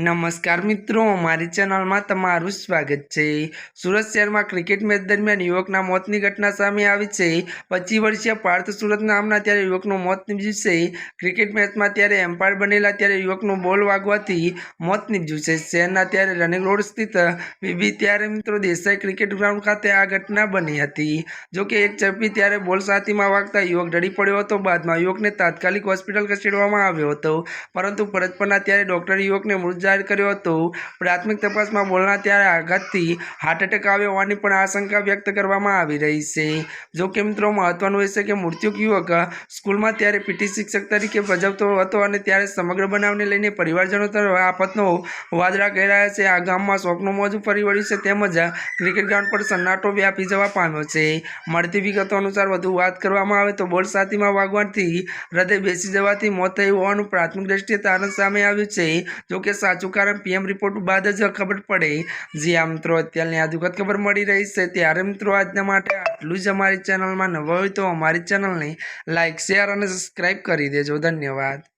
નમસ્કાર મિત્રો, મારી ચેનલમાં તમારું સ્વાગત છે. સુરત શહેરમાં ક્રિકેટ મેચ દરમિયાન યુવકના મોતની ઘટના સામે આવી છે. પચીસ વર્ષીય પાર્થ સુરત નામના ત્યારે યુવકનું મોત નીપજ્યું છે. ક્રિકેટ મેચમાં ત્યારે એમ્પાયર બનેલા ત્યારે યુવકનું બોલ વાગવાથી મોત નીપજ્યું છે. શહેરના ત્યારે રનિંગ રોડ સ્થિત બીબી ત્યારે મિત્રો દેસાઈ ક્રિકેટ ગ્રાઉન્ડ ખાતે આ ઘટના બની હતી. જોકે એક ચપ્પી ત્યારે બોલ સાથીમાં વાગતા યુવક ડરી પડ્યો હતો. બાદમાં યુવકને તાત્કાલિક હોસ્પિટલ ખસેડવામાં આવ્યો હતો. પરંતુ ફરજ પરના ત્યારે ડૉક્ટર યુવકને મૃત જાહેર કર્યો હતો. પ્રાથમિક તપાસમાં બોલના ત્યારે આઘાતથી હાર્ટ એટેક આવ્યો હોવાની પણ આશંકા વ્યક્ત કરવામાં આવી રહી છે. જો કે મિત્રો, મહત્વનું એ છે કે મૃત્યુક યુવક સ્કૂલમાં ત્યારે પીટી શિક્ષક તરીકે ભજવતો હતો અને ત્યારે સમગ્ર બનાવને લઈને પરિવારજનો તરફ આફતનો વાદળા રહ્યા છે. આ ગામમાં શોકનું મોજું ફરી વળ્યું છે તેમજ ક્રિકેટ ગ્રાઉન્ડ પર સન્નાટો વ્યાપી જવા પામ્યો છે. મળતી વિગતો અનુસાર વધુ વાત કરવામાં આવે તો બોલ સાથીમાં વાગવાથી હૃદય બેસી જવાથી મોત થયું હોવાનું પ્રાથમિક દ્રષ્ટિએ તારણ સામે આવ્યું છે. જો કે સાચું કારણ પીએમ રિપોર્ટ બાદ જ ખબર પડે. જે આ મિત્રો, અત્યારની આ દુઃખદ ખબર મળી રહી છે. ત્યારે મિત્રો, આજના માટે આટલું જ અમારી ચેનલમાં નવા હોય તો અમારી ચેનલને લાઇક શેર અને સબસ્ક્રાઈબ કરી દેજો. ધન્યવાદ.